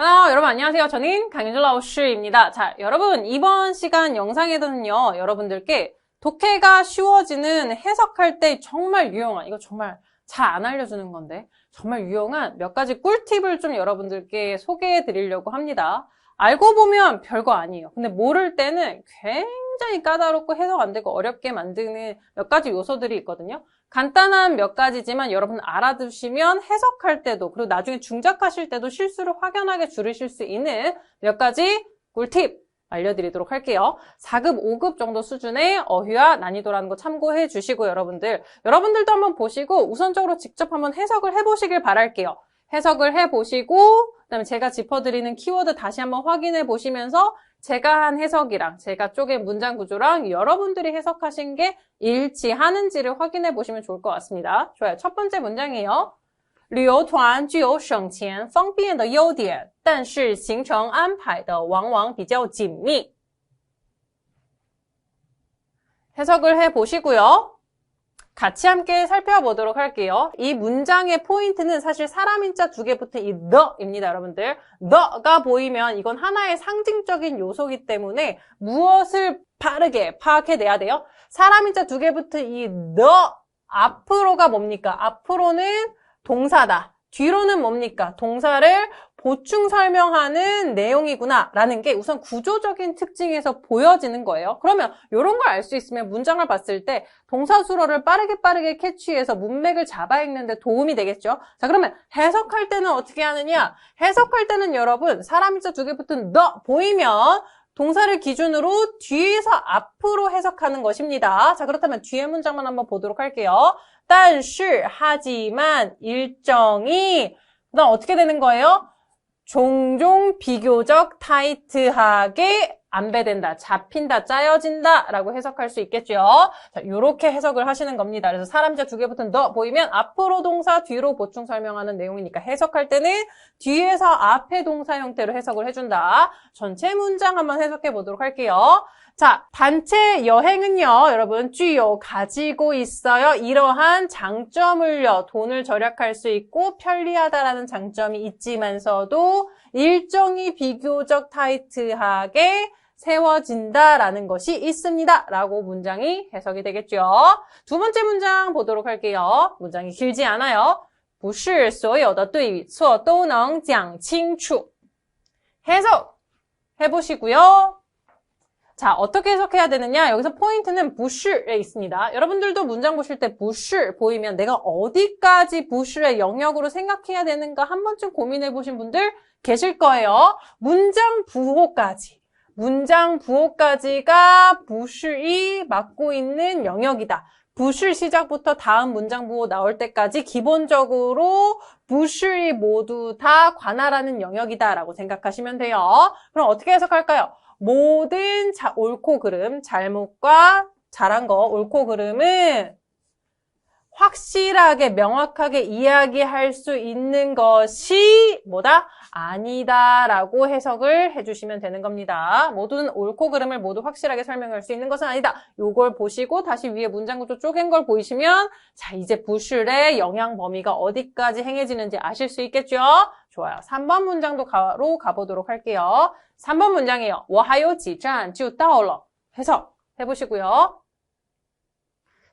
아, 여러분 안녕하세요. 저는 강윤주 라오스입니다. 자, 여러분 이번 시간 영상에서는요. 여러분들께 독해가 쉬워지는 해석할 때 정말 유용한 이거 정말 잘 안 알려주는 건데 정말 유용한 몇 가지 꿀팁을 좀 여러분들께 소개해 드리려고 합니다. 알고 보면 별거 아니에요. 근데 모를 때는 굉장히 까다롭고 해석 안 되고 어렵게 만드는 몇 가지 요소들이 있거든요. 간단한 몇 가지지만 여러분 알아두시면 해석할 때도 그리고 나중에 중작하실 때도 실수를 확연하게 줄이실 수 있는 몇 가지 꿀팁 알려드리도록 할게요. 4급, 5급 정도 수준의 어휘와 난이도라는 거 참고해 주시고 여러분들 여러분들도 한번 보시고 우선적으로 직접 한번 해석을 해보시길 바랄게요. 해석을 해보시고 그다음에 제가 짚어드리는 키워드 다시 한번 확인해 보시면서 제가 한 해석이랑 제가 쪼갠 문장 구조랑 여러분들이 해석하신 게 일치하는지를 확인해 보시면 좋을 것 같습니다. 좋아요. 첫 번째 문장이에요. 旅游团具有省钱方便的优点，但是行程安排的往往比较紧密。 해석을 해 보시고요. 같이 함께 살펴보도록 할게요. 이 문장의 포인트는 사실 사람 인자 두 개 붙은 이 the입니다, 여러분들. the가 보이면 이건 하나의 상징적인 요소이기 때문에 무엇을 빠르게 파악해내야 돼요? 사람 인자 두 개 붙은 이 the 앞으로가 뭡니까? 앞으로는 동사다. 뒤로는 뭡니까? 동사를 보충 설명하는 내용이구나 라는 게 우선 구조적인 특징에서 보여지는 거예요. 그러면 이런 걸 알 수 있으면 문장을 봤을 때 동사 수로를 빠르게 빠르게 캐치해서 문맥을 잡아 읽는데 도움이 되겠죠. 자 그러면 해석할 때는 어떻게 하느냐? 해석할 때는 여러분 사람이자 두 개 붙은 너 보이면 동사를 기준으로 뒤에서 앞으로 해석하는 것입니다. 자 그렇다면 뒤에 문장만 한번 보도록 할게요. 但是 하지만 일정이 그 다음 어떻게 되는 거예요? 종종 비교적 타이트하게 안배된다, 잡힌다, 짜여진다 라고 해석할 수 있겠죠. 자, 이렇게 해석을 하시는 겁니다. 그래서 사람자 두개 붙은 너 보이면 앞으로 동사, 뒤로 보충 설명하는 내용이니까 해석할 때는 뒤에서 앞에 동사 형태로 해석을 해준다. 전체 문장 한번 해석해 보도록 할게요. 자, 단체 여행은요, 여러분, 쥐요, 가지고 있어요. 이러한 장점을요, 돈을 절약할 수 있고 편리하다라는 장점이 있지만서도 일정이 비교적 타이트하게 세워진다라는 것이 있습니다. 라고 문장이 해석이 되겠죠. 두 번째 문장 보도록 할게요. 문장이 길지 않아요. 不是所有的对与错都能讲清楚. 해석 해보시고요. 자, 어떻게 해석해야 되느냐? 여기서 포인트는 부슈에 있습니다. 여러분들도 문장 보실 때 부슈 보이면 내가 어디까지 부슈의 영역으로 생각해야 되는가 한 번쯤 고민해 보신 분들 계실 거예요. 문장 부호까지. 문장 부호까지가 부슈이 맡고 있는 영역이다. 부슈 시작부터 다음 문장 부호 나올 때까지 기본적으로 부슈이 모두 다 관할하는 영역이다라고 생각하시면 돼요. 그럼 어떻게 해석할까요? 모든 자, 옳고 그름, 잘못과 잘한 거, 옳고 그름은 확실하게 명확하게 이야기할 수 있는 것이 뭐다? 아니다라고 해석을 해주시면 되는 겁니다. 모든 옳고 그름을 모두 확실하게 설명할 수 있는 것은 아니다. 요걸 보시고 다시 위에 문장 구조 쪼갠 걸 보이시면 자 이제 부슐의 영향 범위가 어디까지 행해지는지 아실 수 있겠죠? 좋아요. 3번 문장도 가로 가보도록 할게요. 3번 문장이에요. 我还有几站就到了. 해석 해보시고요.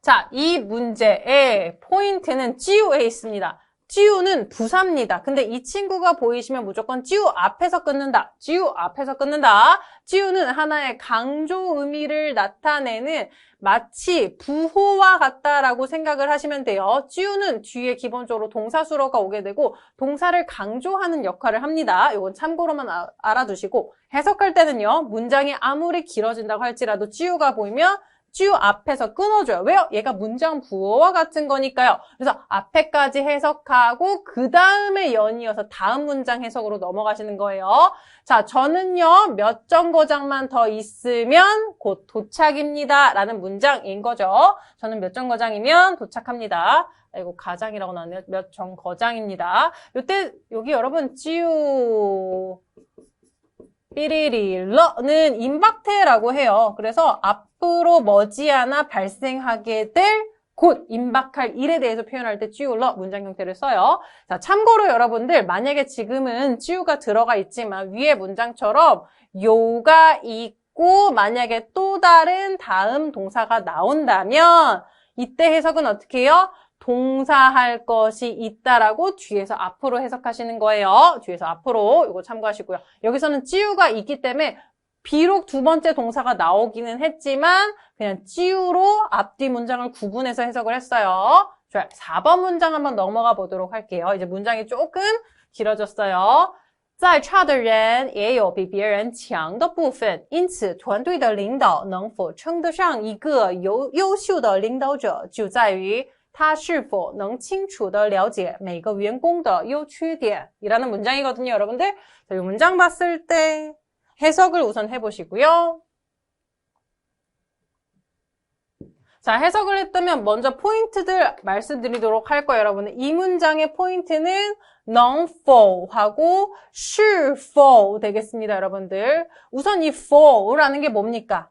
자, 이 문제의 포인트는 찌우에 있습니다. 찌우는 부사입니다. 근데 이 친구가 보이시면 무조건 찌우 앞에서 끊는다. 찌우 앞에서 끊는다. 찌우는 하나의 강조 의미를 나타내는 마치 부호와 같다라고 생각을 하시면 돼요. 찌우는 뒤에 기본적으로 동사수로가 오게 되고 동사를 강조하는 역할을 합니다. 이건 참고로만 아, 알아두시고 해석할 때는요. 문장이 아무리 길어진다고 할지라도 찌우가 보이면 주 앞에서 끊어줘요. 왜요? 얘가 문장 부호와 같은 거니까요. 그래서 앞에까지 해석하고 그 다음에 연이어서 다음 문장 해석으로 넘어가시는 거예요. 자, 저는요 몇 정거장만 더 있으면 곧 도착입니다. 라는 문장인 거죠. 저는 몇 정거장이면 도착합니다. 이거 가장이라고 나왔네요. 몇 정거장입니다. 요때 여기 여러분 찌우 삐리리러는 임박태라고 해요. 그래서 앞으로 머지않아 발생하게 될 곧 임박할 일에 대해서 표현할 때 찌우러 문장 형태를 써요. 자, 참고로 여러분들 만약에 지금은 찌우가 들어가 있지만 위에 문장처럼 요가 있고 만약에 또 다른 다음 동사가 나온다면 이때 해석은 어떻게 해요? 동사할 것이 있다라고 뒤에서 앞으로 해석하시는 거예요. 뒤에서 앞으로 이거 참고하시고요. 여기서는 찌우가 있기 때문에 비록 두 번째 동사가 나오기는 했지만 그냥 찌우로 앞뒤 문장을 구분해서 해석을 했어요. 좋아요. 4번 문장 한번 넘어가 보도록 할게요. 이제 문장이 조금 길어졌어요. 在差的人也有比别人强的部分，因此团队的领导能否称得上一个优优秀的领导者，就在于 他是否能清楚地了解每个员工的优缺点。이라는문장이거든요여러분들자이문장봤을때 해석을 우선 해보시고요. 자, 해석을 했다면 먼저 포인트들 말씀드리도록 할 거예요, 여러분들. 이 문장의 포인트는 non-for 하고是否되겠습니다, 여러분들. 우선 이 for라는 게 뭡니까?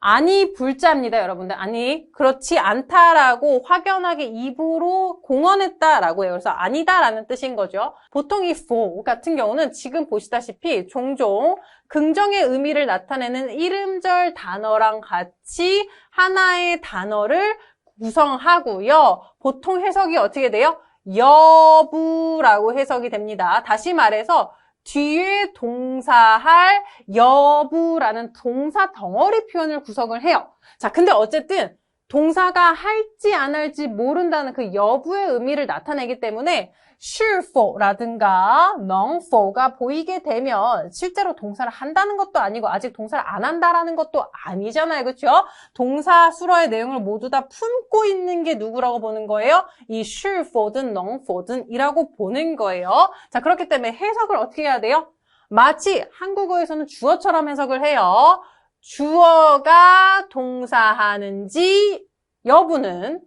아니 불자입니다, 여러분들. 아니 그렇지 않다라고 확연하게 입으로 공언했다라고 해요. 그래서 아니다라는 뜻인 거죠. 보통 이 for 같은 경우는 지금 보시다시피 종종 긍정의 의미를 나타내는 이름절 단어랑 같이 하나의 단어를 구성하고요. 보통 해석이 어떻게 돼요? 여부라고 해석이 됩니다. 다시 말해서 뒤에 동사할 여부라는 동사 덩어리 표현을 구성을 해요. 자, 근데 어쨌든 동사가 할지 안 할지 모른다는 그 여부의 의미를 나타내기 때문에 sure for라든가 long for가 보이게 되면 실제로 동사를 한다는 것도 아니고 아직 동사를 안 한다라는 것도 아니잖아요. 그렇죠? 동사 수어의 내용을 모두 다 품고 있는 게 누구라고 보는 거예요? 이 sure for든 long for든 이라고 보는 거예요. 자, 그렇기 때문에 해석을 어떻게 해야 돼요? 마치 한국어에서는 주어처럼 해석을 해요. 주어가 동사하는지 여부는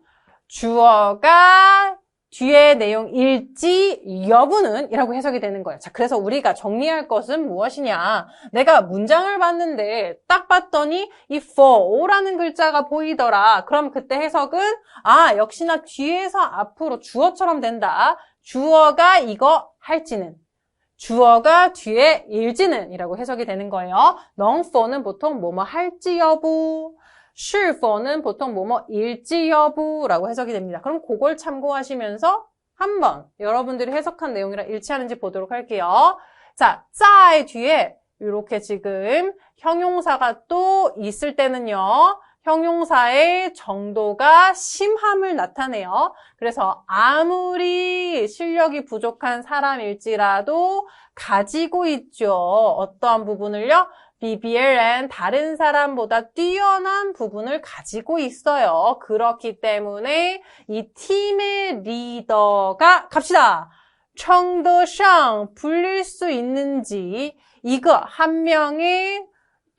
주어가 뒤에 내용일지 여부는 이라고 해석이 되는 거예요. 자, 그래서 우리가 정리할 것은 무엇이냐. 내가 문장을 봤는데 딱 봤더니 이 for라는 글자가 보이더라. 그럼 그때 해석은 아, 역시나 뒤에서 앞으로 주어처럼 된다. 주어가 이거 할지는 주어가 뒤에 일지는 이라고 해석이 되는 거예요. 能否는 보통 뭐뭐 할지 여부, 是否는 보통 뭐뭐 일지 여부라고 해석이 됩니다. 그럼 그걸 참고하시면서 한번 여러분들이 해석한 내용이랑 일치하는지 보도록 할게요. 자, 짜의 뒤에 이렇게 지금 형용사가 또 있을 때는요. 형용사의 정도가 심함을 나타내요. 그래서 아무리 실력이 부족한 사람일지라도 가지고 있죠. 어떠한 부분을요? BBL은 다른 사람보다 뛰어난 부분을 가지고 있어요. 그렇기 때문에 이 팀의 리더가 갑시다. 청더상 불릴 수 있는지 이거 한 명의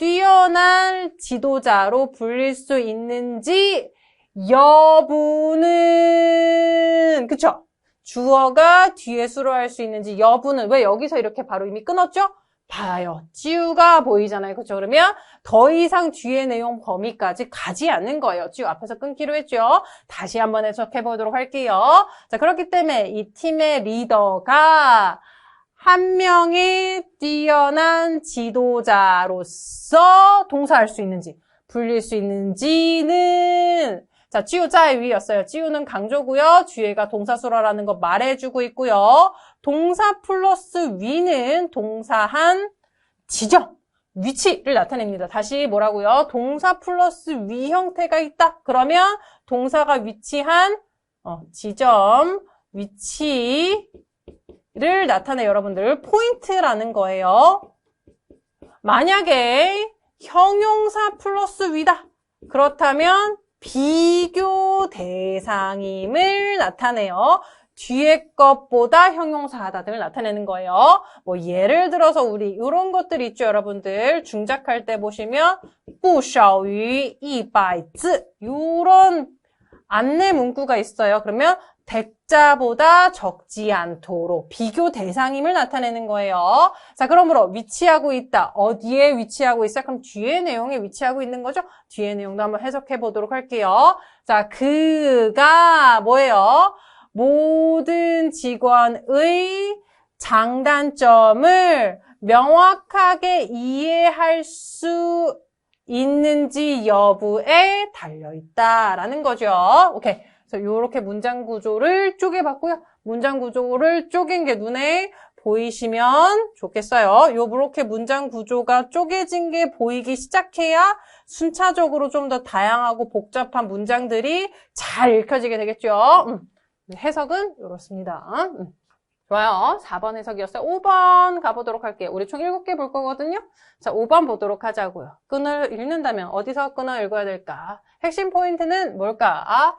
뛰어난 지도자로 불릴 수 있는지 여부는 그쵸? 주어가 뒤에 수로할 수 있는지 여부는 왜 여기서 이렇게 바로 이미 끊었죠? 봐요. 찌우가 보이잖아요. 그렇죠? 그러면 더 이상 뒤의 내용 범위까지 가지 않는 거예요. 찌우 앞에서 끊기로 했죠. 다시 한번 해석해 보도록 할게요. 자, 그렇기 때문에 이 팀의 리더가 한 명의 뛰어난 지도자로서 동사할 수 있는지 불릴 수 있는지는 자, 찌우 자의 위였어요. 찌우는 강조고요. 뒤에가 동사수라라는 거 말해주고 있고요. 동사 플러스 위는 동사한 지점, 위치를 나타냅니다. 다시 뭐라고요? 동사 플러스 위 형태가 있다. 그러면 동사가 위치한 어, 지점, 위치 를 나타내 여러분들 포인트라는 거예요. 만약에 형용사 플러스 위다. 그렇다면 비교 대상임을 나타내요. 뒤에 것보다 형용사하다 등을 나타내는 거예요. 뭐 예를 들어서 우리 이런 것들 있죠, 여러분들. 중작할 때 보시면 不少于100字 이런 안내 문구가 있어요. 그러면 대자보다 적지 않도록 비교 대상임을 나타내는 거예요. 자, 그러므로 위치하고 있다. 어디에 위치하고 있어? 그럼 뒤에 내용에 위치하고 있는 거죠? 뒤에 내용도 한번 해석해 보도록 할게요. 자, 그가 뭐예요? 모든 직원의 장단점을 명확하게 이해할 수 있는지 여부에 달려 있다라는 거죠. 오케이. 그래서 이렇게 문장 구조를 쪼개봤고요. 문장 구조를 쪼갠 게 눈에 보이시면 좋겠어요. 요렇게 문장 구조가 쪼개진 게 보이기 시작해야 순차적으로 좀 더 다양하고 복잡한 문장들이 잘 읽혀지게 되겠죠. 음. 해석은 이렇습니다. 음. 좋아요. 4번 해석이었어요. 5번 가보도록 할게요. 우리 총 7개 볼 거거든요. 자, 5번 보도록 하자고요. 끈을 읽는다면 어디서 끊어 읽어야 될까? 핵심 포인트는 뭘까? 아,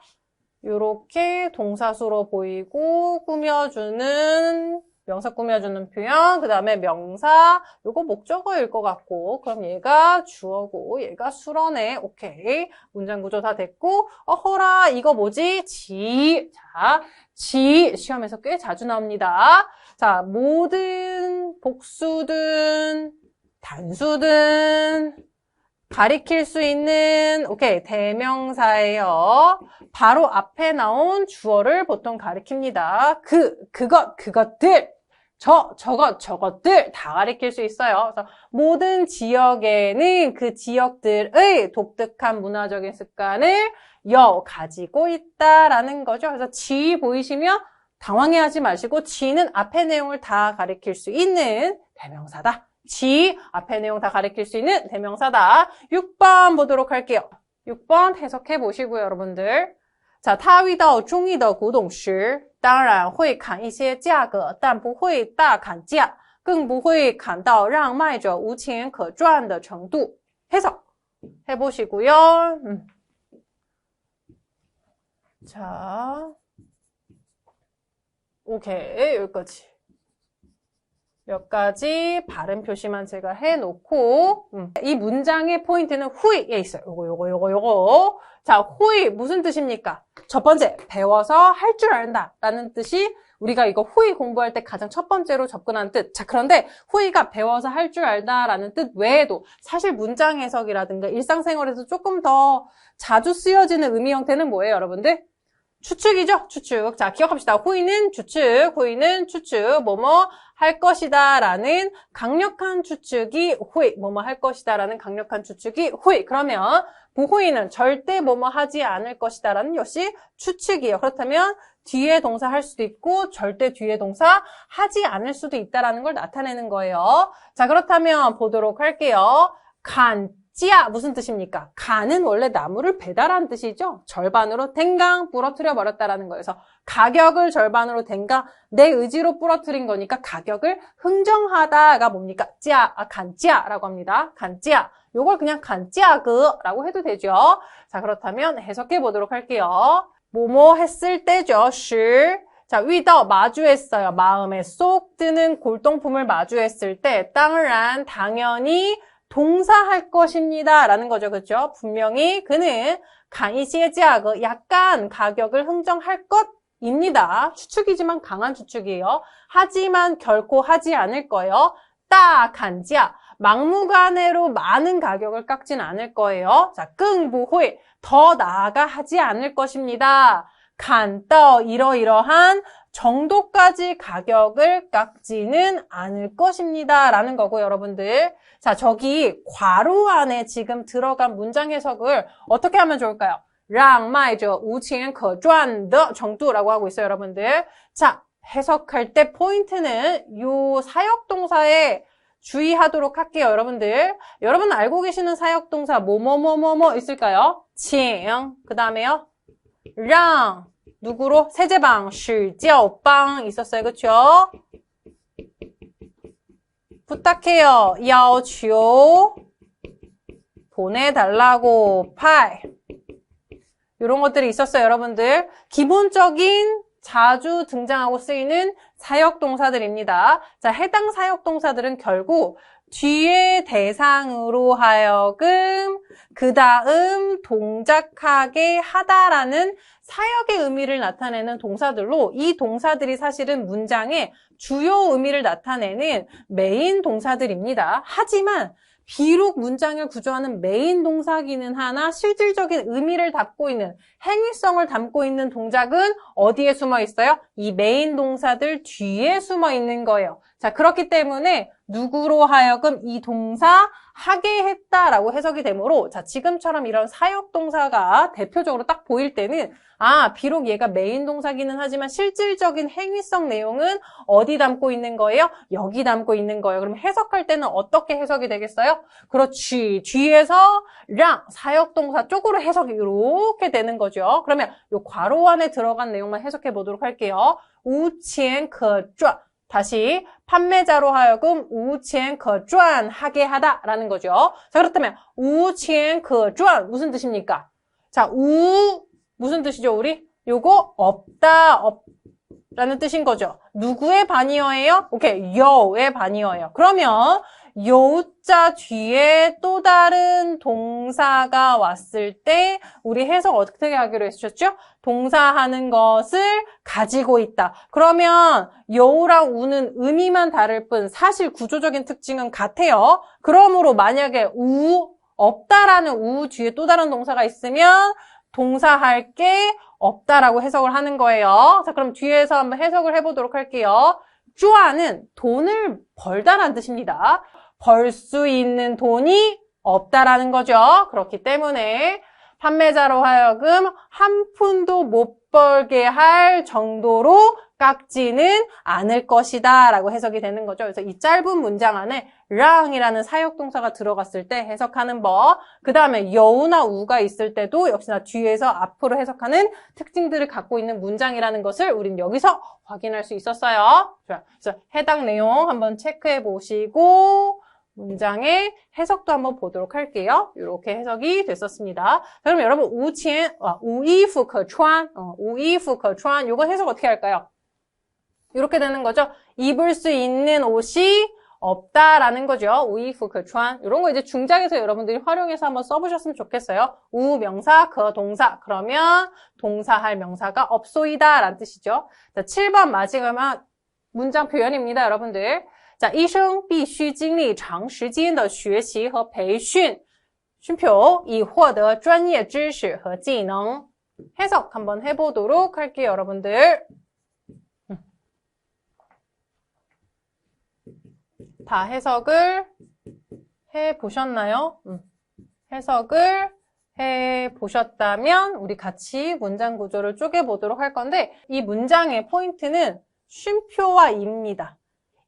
요렇게 동사수로 보이고 꾸며주는 명사 꾸며주는 표현, 그 다음에 명사, 요거 목적어일 것 같고, 그럼 얘가 주어고, 얘가 수러네. 오케이. 문장 구조 다 됐고, 어허라, 이거 뭐지? 지. 자, 지. 시험에서 꽤 자주 나옵니다. 자, 모든 복수든, 단수든, 가리킬 수 있는 오케이 대명사예요. 바로 앞에 나온 주어를 보통 가리킵니다. 그, 그것, 그것들, 저, 저것, 저것들 다 가리킬 수 있어요. 그래서 모든 지역에는 그 지역들의 독특한 문화적인 습관을 여 가지고 있다라는 거죠. 그래서 지 보이시면 당황해하지 마시고 지는 앞에 내용을 다 가리킬 수 있는 대명사다. 지 앞에 내용 다 가리킬 수 있는 대명사다. 6번 보도록 할게요. 6번 해석해 보시고요, 여러분들. 자, 他遇到中意的古董时，当然会砍一些价格，但不会大砍价，更不会砍到让卖者无钱可赚的程度。 해석 해보시고요. 음. 자, 오케이 여기까지. 몇 가지 발음 표시만 제가 해놓고 음. 이 문장의 포인트는 후이에 있어요. 요거 요거 요거 요거 자 후이 무슨 뜻입니까? 첫 번째 배워서 할 줄 안다 라는 뜻이 우리가 이거 후이 공부할 때 가장 첫 번째로 접근한 뜻. 자 그런데 후이가 배워서 할 줄 알다라는 뜻 외에도 사실 문장 해석이라든가 일상생활에서 조금 더 자주 쓰여지는 의미 형태는 뭐예요 여러분들? 추측이죠? 추측. 자, 기억합시다. 후이는 추측, 후이는 추측, 뭐뭐 할 것이다 라는 강력한 추측이 후이, 뭐뭐 할 것이다 라는 강력한 추측이 후이. 그러면 부후이는 절대 뭐뭐 하지 않을 것이다 라는 역시 추측이에요. 그렇다면 뒤에 동사 할 수도 있고 절대 뒤에 동사 하지 않을 수도 있다라는 걸 나타내는 거예요. 자, 그렇다면 보도록 할게요. 간, 찌야 무슨 뜻입니까? 가는 원래 나무를 배달한 뜻이죠. 절반으로 댕강 부러뜨려 버렸다라는 거여서 가격을 절반으로 댕강 내 의지로 부러뜨린 거니까 가격을 흥정하다가 뭡니까? 찌야 아, 간찌야라고 합니다. 간찌야 요걸 그냥 간찌야그라고 해도 되죠. 자 그렇다면 해석해 보도록 할게요. 뭐뭐 했을 때죠. 슈. 자, 위더 마주했어요. 마음에 쏙 드는 골동품을 마주했을 때, 땅을 안 당연히 동사할 것입니다. 라는 거죠. 그렇죠? 분명히 그는 강의시에지하고 약간 가격을 흥정할 것 입니다. 추측이지만 강한 추측이에요. 하지만 결코 하지 않을 거예요. 따간지야 막무가내로 많은 가격을 깎진 않을 거예요. 자, 끙부호이 더 나아가 하지 않을 것입니다. 간떠 이러이러한 정도까지 가격을 깎지는 않을 것입니다. 라는 거고 여러분들. 자, 저기 괄호 안에 지금 들어간 문장 해석을 어떻게 하면 좋을까요? 让卖者无钱可赚的 정도라고 하고 있어요, 여러분들. 자, 해석할 때 포인트는 요 사역동사에 주의하도록 할게요, 여러분들. 여러분 알고 계시는 사역동사 뭐뭐뭐뭐뭐 있을까요? 请, 그 다음에요. 랑 누구로? 세제방, 슈지어빵 있었어요. 그쵸? 부탁해요. 야오치요. 보내달라고. 팔. 이런 것들이 있었어요. 여러분들. 기본적인 자주 등장하고 쓰이는 사역 동사들입니다. 자, 해당 사역 동사들은 결국 뒤에 대상으로 하여금 그 다음 동작하게 하다라는 사역의 의미를 나타내는 동사들로 이 동사들이 사실은 문장의 주요 의미를 나타내는 메인 동사들입니다. 하지만 비록 문장을 구조하는 메인 동사기는 하나 실질적인 의미를 담고 있는 행위성을 담고 있는 동작은 어디에 숨어 있어요? 이 메인 동사들 뒤에 숨어 있는 거예요. 자, 그렇기 때문에 누구로 하여금 이 동사 하게 했다라고 해석이 되므로 자, 지금처럼 이런 사역 동사가 대표적으로 딱 보일 때는 아, 비록 얘가 메인 동사기는 하지만 실질적인 행위성 내용은 어디 담고 있는 거예요? 여기 담고 있는 거예요. 그럼 해석할 때는 어떻게 해석이 되겠어요? 그렇지. 뒤에서 랑 사역 동사 쪽으로 해석이 이렇게 되는 거죠. 그러면 이 괄호 안에 들어간 내용만 해석해 보도록 할게요. 우치엔 커赚 다시 판매자로 하여금 우첸 커赚 하게 하다라는 거죠. 자 그렇다면 우첸 커赚 무슨 뜻입니까? 자, 우 무슨 뜻이죠, 우리? 요거 없다, 없 라는 뜻인 거죠. 누구의 반이어예요? 오케이, 여의 반이어예요. 그러면 여자 뒤에 또 다른 동사가 왔을 때 우리 해석 어떻게 하기로 했었죠? 동사하는 것을 가지고 있다. 그러면 여우랑 우는 의미만 다를 뿐 사실 구조적인 특징은 같아요. 그러므로 만약에 우 없다라는 우 뒤에 또 다른 동사가 있으면 동사할 게 없다라고 해석을 하는 거예요. 자, 그럼 뒤에서 한번 해석을 해보도록 할게요. 쭈아는 돈을 벌다라는 뜻입니다. 벌 수 있는 돈이 없다라는 거죠. 그렇기 때문에 판매자로 하여금 한 푼도 못 벌게 할 정도로 깎지는 않을 것이다 라고 해석이 되는 거죠. 그래서 이 짧은 문장 안에 랑이라는 사역동사가 들어갔을 때 해석하는 법, 그 다음에 여우나 우가 있을 때도 역시나 뒤에서 앞으로 해석하는 특징들을 갖고 있는 문장이라는 것을 우린 여기서 확인할 수 있었어요. 그래서 해당 내용 한번 체크해 보시고 문장의 해석도 한번 보도록 할게요. 이렇게 해석이 됐었습니다. 그럼 여러분 우첸, 아, 우이프 커穿, 어, 우이프 커穿 이건 해석 어떻게 할까요? 이렇게 되는 거죠. 입을 수 있는 옷이 없다라는 거죠. 우이프 그추한 이런 거 이제 중장에서 여러분들이 활용해서 한번 써보셨으면 좋겠어요. 우 명사 그 동사 그러면 동사할 명사가 없소이다 라는 뜻이죠. 자, 7번 마지막 문장 표현입니다. 여러분들. 자, 医生必须经历长时间的学习和培训쉼표以获得专业知识和技能 해석 한번 해보도록 할게요, 여러분들. 다 해석을 해 보셨나요? 음. 해석을 해 보셨다면 우리 같이 문장 구조를 쪼개 보도록 할 건데 이 문장의 포인트는 쉼표와 입니다.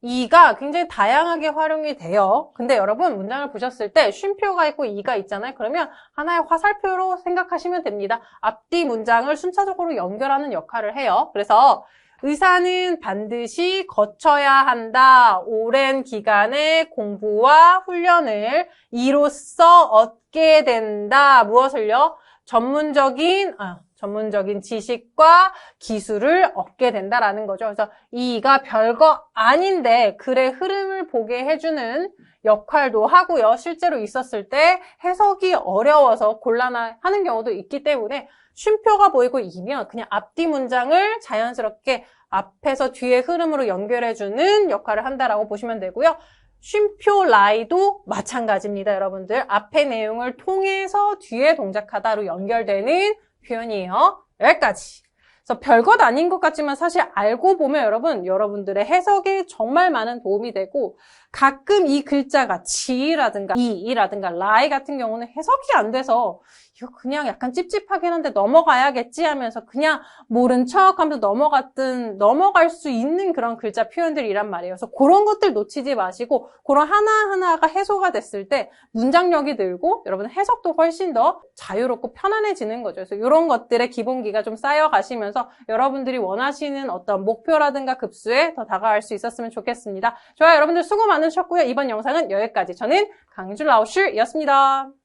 이가 굉장히 다양하게 활용이 돼요. 근데 여러분 문장을 보셨을 때 쉼표가 있고 이가 있잖아요. 그러면 하나의 화살표로 생각하시면 됩니다. 앞뒤 문장을 순차적으로 연결하는 역할을 해요. 그래서 의사는 반드시 거쳐야 한다. 오랜 기간의 공부와 훈련을 이로써 얻게 된다. 무엇을요? 전문적인 아, 전문적인 지식과 기술을 얻게 된다라는 거죠. 그래서 이가 별거 아닌데 글의 흐름을 보게 해주는 역할도 하고요. 실제로 있었을 때 해석이 어려워서 곤란하는 경우도 있기 때문에 쉼표가 보이고 이면 그냥 앞뒤 문장을 자연스럽게 앞에서 뒤의 흐름으로 연결해주는 역할을 한다라고 보시면 되고요. 쉼표 라이도 마찬가지입니다, 여러분들. 앞의 내용을 통해서 뒤에 동작하다로 연결되는 표현이에요. 여기까지. 그래서 별것 아닌 것 같지만 사실 알고 보면 여러분, 여러분들의 해석에 정말 많은 도움이 되고 가끔 이 글자가 지라든가 이라든가 라이 같은 경우는 해석이 안 돼서 이거 그냥 약간 찝찝하긴 한데 넘어가야겠지 하면서 그냥 모른 척 하면서 넘어갔든 넘어갈 수 있는 그런 글자 표현들이란 말이에요. 그래서 그런 것들 놓치지 마시고 그런 하나하나가 해소가 됐을 때 문장력이 늘고 여러분 해석도 훨씬 더 자유롭고 편안해지는 거죠. 그래서 이런 것들의 기본기가 좀 쌓여가시면서 여러분들이 원하시는 어떤 목표라든가 급수에 더 다가갈 수 있었으면 좋겠습니다. 좋아요. 여러분들 수고 많으셨고요. 이번 영상은 여기까지. 저는 강유줄 라오슈였습니다.